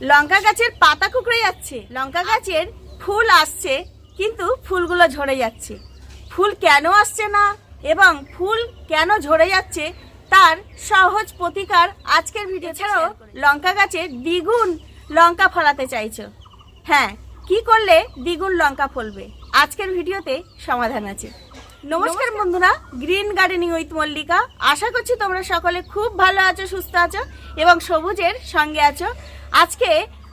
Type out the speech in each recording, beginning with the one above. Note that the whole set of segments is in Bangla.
লঙ্কা গাছের পাতা কুকড়ে যাচ্ছে। লঙ্কা গাছের ফুল আসছে কিন্তু ফুলগুলো ঝরে যাচ্ছে। ফুল কেন আসছে না এবং ফুল কেন ঝরে যাচ্ছে তার সহজ প্রতিকার আজকের ভিডিও ছাড়াও লঙ্কা গাছে দ্বিগুণ লঙ্কা ফলাতে চাইছো। হ্যাঁ কি করলে দ্বিগুণ লঙ্কা ফলবে? আজকের ভিডিওতে সমাধান আছে। নমস্কার বন্ধুরা, গ্রিন গার্ডেনিং উইথ মল্লিকা। আশা করছি তোমরা সকলে খুব ভালো আছো, সুস্থ আছো এবং সবুজের সঙ্গে আছো। আজকে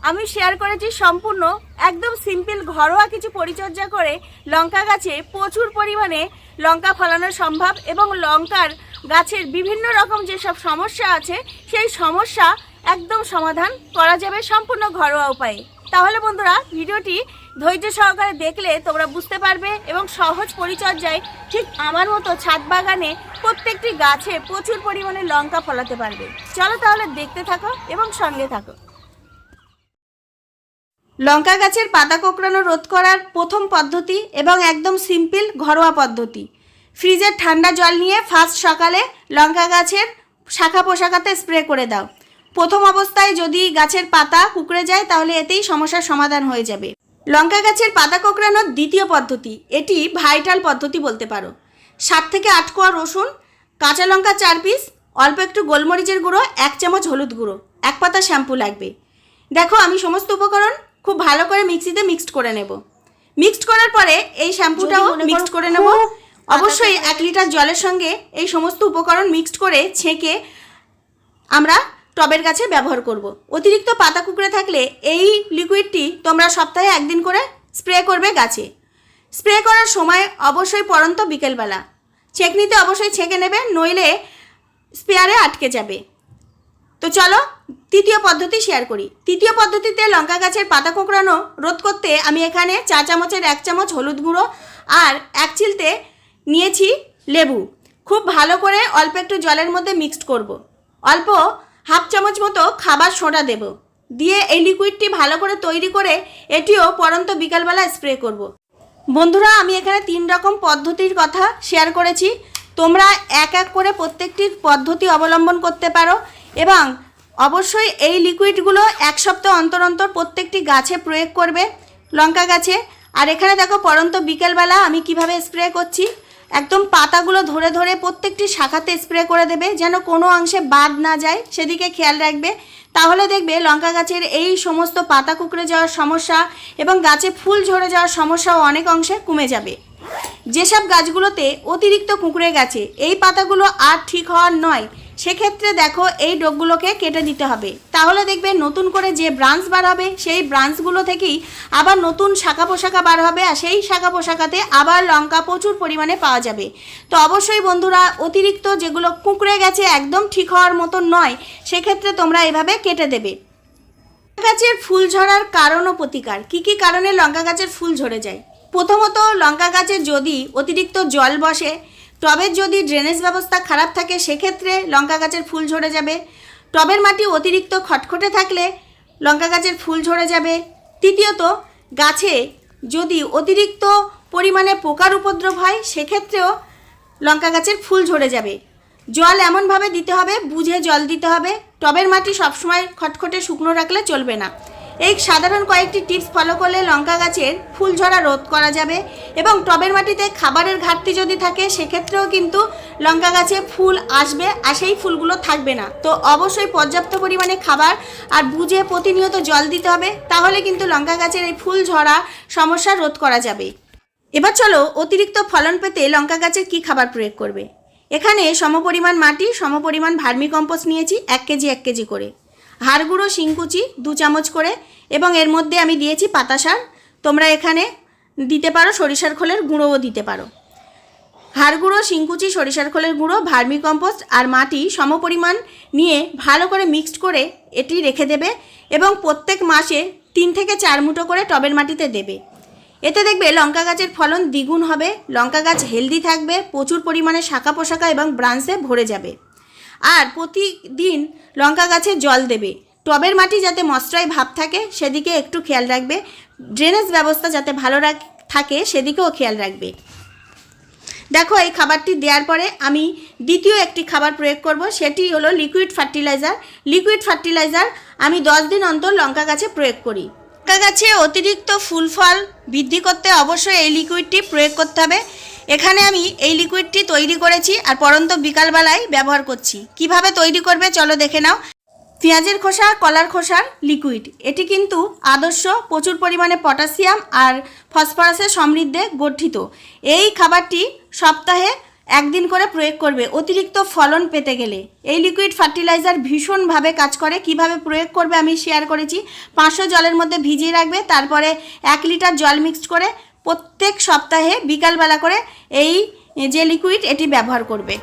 আমি শেয়ার করেছি সম্পূর্ণ, একদম সিম্পল ঘরোয়া কিছু পরিচর্যা করে লঙ্কা গাছে প্রচুর পরিমাণে লঙ্কা ফলানো সম্ভব এবং লঙ্কার গাছের বিভিন্ন রকম যেসব সমস্যা আছে, সেই সমস্যা একদম সমাধান করা যাবে সম্পূর্ণ ঘরোয়া উপায়ে। তাহলে বন্ধুরা, ভিডিওটি ধৈর্য সহকারে দেখলে তোমরা বুঝতে পারবে এবং সহজ পরিচর্যায় ঠিক আমার মতো ছাদ বাগানে প্রত্যেকটি গাছে প্রচুর পরিমাণে লঙ্কা ফলাতে পারবে। চলো তাহলে দেখতে থাকো এবং সঙ্গে থাকো। লঙ্কা গাছের পাতা কোঁকড়ানো রোধ করার প্রথম পদ্ধতি এবং একদম সিম্পল ঘরোয়া পদ্ধতি। ফ্রিজের ঠান্ডা জল নিয়ে ফার্স্ট সকালে লঙ্কা গাছের শাখা পোশাকাতে স্প্রে করে দাও। প্রথম অবস্থায় যদি গাছের পাতা কুকড়ে যায় তাহলে এতেই সমস্যার সমাধান হয়ে যাবে। লঙ্কা গাছের পাতা কোঁকড়ানোর দ্বিতীয় পদ্ধতি এটি ভাইটাল পদ্ধতি বলতে পারো। সাত থেকে আট কোয়া রসুন কাঁচা লঙ্কা চার পিস অল্প একটু গোলমরিচের গুঁড়ো এক চামচ হলুদ গুঁড়ো এক পাতা শ্যাম্পু লাগবে। দেখো আমি সমস্ত উপকরণ খুব ভালো করে মিক্সিতে মিক্সড করে নেব। মিক্সড করার পরে এই শ্যাম্পুটাও মিক্সড করে নেব। অবশ্যই এক লিটার জলের সঙ্গে এই সমস্ত উপকরণ মিক্সড করে ছেঁকে আমরা টবের গাছে ব্যবহার করব। অতিরিক্ত পাতা কুকড়ে থাকলে এই লিকুইডটি তোমরা সপ্তাহে একদিন করে স্প্রে করবে গাছে। স্প্রে করার সময় অবশ্যই পরন্ত বিকেলবেলা। ছেঁকনিতে অবশ্যই ছেঁকে নেবে, নইলে স্পেয়ারে আটকে যাবে। তো চলো, তৃতীয় পদ্ধতি শেয়ার করি। তৃতীয় পদ্ধতিতে লঙ্কা গাছের পাতা কোঁকড়ানো রোধ করতে আমি এখানে চা চামচের এক চামচ হলুদ গুঁড়ো আর এক চিলতে নিয়েছি লেবু। খুব ভালো করে অল্প একটু জলের মধ্যে মিক্সড করব। অল্প হাফ চামচ মতো খাবার সোডা দেব। দিয়ে এই লিকুইডটি ভালো করে তৈরি করে এটিও পরন্ত বিকালবেলা স্প্রে করব। বন্ধুরা, আমি এখানে তিন রকম পদ্ধতির কথা শেয়ার করেছি। তোমরা এক এক করে প্রত্যেকটির পদ্ধতি অবলম্বন করতে পারো এবং অবশ্যই এই লিকুইডগুলো এক সপ্তাহ অন্তর অন্তর প্রত্যেকটি গাছে প্রয়োগ করবে লঙ্কা গাছে। আর এখানে দেখো, পরন্ত বিকেলবেলা আমি কীভাবে স্প্রে করছি। একদম পাতাগুলো ধরে ধরে প্রত্যেকটি শাখাতে স্প্রে করে দেবে, যেন কোনো অংশে বাদ না যায়। সেদিকে খেয়াল রাখবে। তাহলে দেখবে লঙ্কা গাছের এই সমস্ত পাতা কুকড়ে যাওয়ার সমস্যা এবং গাছে ফুল ঝরে যাওয়ার সমস্যাও অনেক অংশে কমে যাবে। যেসব গাছগুলোতে অতিরিক্ত কুঁকড়ে গেছে, এই পাতাগুলো আর ঠিক হওয়ার নয়। সেক্ষেত্রে দেখো এই ডোকগুলোকে কেটে দিতে হবে। তাহলে দেখবে নতুন করে যে ব্রাঞ্চ বার হবে সেই ব্রাঞ্চগুলো থেকেই আবার নতুন শাখা পোশাকা বার হবে আর সেই শাখা পোশাকাতে আবার লঙ্কা প্রচুর পরিমাণে পাওয়া যাবে। তো অবশ্যই বন্ধুরা, অতিরিক্ত যেগুলো কুঁকড়ে গেছে একদম ঠিক হওয়ার মতন নয়, সেক্ষেত্রে তোমরা এভাবে কেটে দেবে। লঙ্কা গাছের ফুল ঝরার কারণ ও প্রতিকার। কী কী কারণে লঙ্কা গাছের ফুল ঝরে যায়? প্রথমত লঙ্কা গাছে যদি অতিরিক্ত জল বসে টবের যদি ড্রেনেজ ব্যবস্থা খারাপ থাকে, সেক্ষেত্রে লঙ্কা গাছের ফুল ঝরে যাবে। টবের মাটি অতিরিক্ত খটখটে থাকলে লঙ্কা গাছের ফুল ঝরে যাবে। তৃতীয়ত, গাছে যদি অতিরিক্ত পরিমাণে পোকার উপদ্রব হয়, সেক্ষেত্রেও লঙ্কা গাছের ফুল ঝরে যাবে। জল এমনভাবে দিতে হবে, বুঝে জল দিতে হবে। টবের মাটি সবসময় খটখটে শুকনো রাখলে চলবে না। এই সাধারণ কয়েকটি টিপস ফলো করলে লঙ্কা গাছের ফুল ঝরা রোধ করা যাবে এবং টবের মাটিতে খাবারের ঘাটতি যদি থাকে, সেক্ষেত্রেও কিন্তু লঙ্কা গাছে ফুল আসবে আর সেই ফুলগুলো থাকবে না। তো অবশ্যই পর্যাপ্ত পরিমাণে খাবার আর বুঝে প্রতিনিয়ত জল দিতে হবে, তাহলে কিন্তু লঙ্কা গাছের এই ফুল ঝরা সমস্যা রোধ করা যাবে। এবার চলো অতিরিক্ত ফলন পেতে লঙ্কা গাছের কি খাবার প্রয়োগ করবে? এখানে সমপরিমাণ মাটি, সমপরিমাণ ভার্মি কম্পোস্ট নিয়েছি, এক কেজি এক কেজি করে। হাড় গুঁড়ো শিংকুচি দু চামচ করে এবং এর মধ্যে আমি দিয়েছি পাতা সার। তোমরা এখানে দিতে পারো, সরিষার খোলের গুঁড়োও দিতে পারো। হাড় গুঁড়ো শিংকুচি, সরিষার খোলের গুঁড়ো, ভার্মি কম্পোস্ট আর মাটি সমপরিমাণ নিয়ে ভালো করে মিক্সড করে এটি রেখে দেবে এবং প্রত্যেক মাসে তিন থেকে চার মুঠো করে টবের মাটিতে দেবে। এতে দেখবে লঙ্কা গাছের ফলন দ্বিগুণ হবে, লঙ্কা গাছ হেলদি থাকবে, প্রচুর পরিমাণে শাখা পোশাকা এবং ব্রাঞ্চে ভরে যাবে। আর প্রতিদিন লঙ্কা গাছে জল দেবে। টবের মাটি যাতে মশরায় ভাব থাকে, সেদিকে একটু খেয়াল রাখবে। ড্রেনেজ ব্যবস্থা যাতে ভালো রাখ, থাকে, সেদিকেও খেয়াল রাখবে। দেখো, এই খাবারটি দেওয়ার পরে আমি দ্বিতীয় একটি খাবার প্রয়োগ করব, সেটি হলো লিকুইড ফার্টিলাইজার লিকুইড ফার্টিলাইজার আমি দশ দিন অন্তর লঙ্কা গাছে প্রয়োগ করি। লঙ্কা গাছে অতিরিক্ত ফুল ফল বৃদ্ধি করতে অবশ্যই এই লিকুইডটি প্রয়োগ করতে হবে। এখানে আমি এই লিকুইডটি তৈরি করেছি আর পরন্ত বিকালবেলায় ব্যবহার করছি। কীভাবে তৈরি করবে চলো দেখে নাও। পেঁয়াজের খোসা, কলার খোসার লিকুইড এটি কিন্তু আদর্শ, প্রচুর পরিমাণে পটাশিয়াম আর ফসফরাসের সমৃদ্ধে গঠিত। এই খাবারটি সপ্তাহে একদিন করে প্রয়োগ করবে, অতিরিক্ত ফলন পেতে গেলে। এই লিকুইড ফার্টিলাইজার ভীষণভাবে কাজ করে। কীভাবে প্রয়োগ করবে আমি শেয়ার করেছি। পাঁচশো জলের মধ্যে ভিজিয়ে রাখবে, তারপরে এক লিটার জল মিক্সড করে প্রত্যেক সপ্তাহে বিকালবেলা করে এই যে লিকুইড এটি ব্যবহার করবে।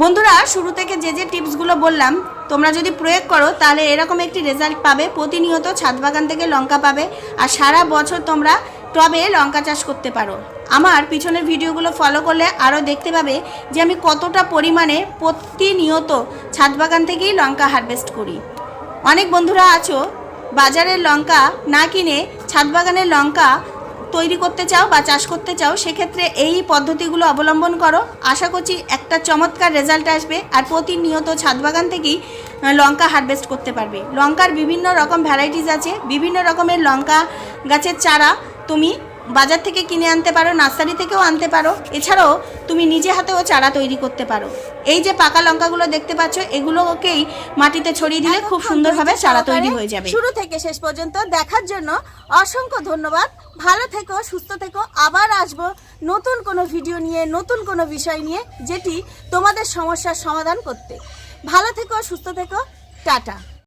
বন্ধুরা, শুরু থেকে যে যে টিপসগুলো বললাম, তোমরা যদি প্রয়োগ করো, তাহলে এরকম একটি রেজাল্ট পাবে। প্রতিনিয়ত ছাদ বাগান থেকে লঙ্কা পাবে আর সারা বছর তোমরা টবে লঙ্কা চাষ করতে পারো। আমার পিছনের ভিডিওগুলো ফলো করলে আরও দেখতে পাবে যে আমি কতটা পরিমাণে প্রতিনিয়ত ছাদ বাগান থেকেই লঙ্কা হারভেস্ট করি। অনেক বন্ধুরা আছো, বাজারের লঙ্কা না কিনে ছাদ বাগানের লঙ্কা তৈরি করতে চাও বা চাষ করতে চাও, সেক্ষেত্রে এই পদ্ধতিগুলো অবলম্বন করো। আশা করছি একটা চমৎকার রেজাল্ট আসবে আর প্রতিনিয়ত ছাদ বাগান থেকেই লঙ্কা হারভেস্ট করতে পারবে। লঙ্কার বিভিন্ন রকম ভ্যারাইটিস আছে, বিভিন্ন রকমের লঙ্কা গাছের চারা তুমি বাজার থেকে কিনে আনতে পারো নার্সারি থেকেও আনতে পারো। এছাড়াও তুমি নিজে হাতেও চারা তৈরি করতে পারো। এই যে পাকা লঙ্কাগুলো দেখতে পাচ্ছ এগুলোকেই মাটিতে ছড়িয়ে দিলে খুব সুন্দরভাবে চারা তৈরি হয়ে যাবে। শুরু থেকে শেষ পর্যন্ত দেখার জন্য অসংখ্য ধন্যবাদ। ভালো থেকো সুস্থ থেকো। আবার আসব নতুন কোনো ভিডিও নিয়ে নতুন কোনো বিষয় নিয়ে যেটি তোমাদের সমস্যার সমাধান করতে। ভালো থেকো সুস্থ থেকো। টাটা।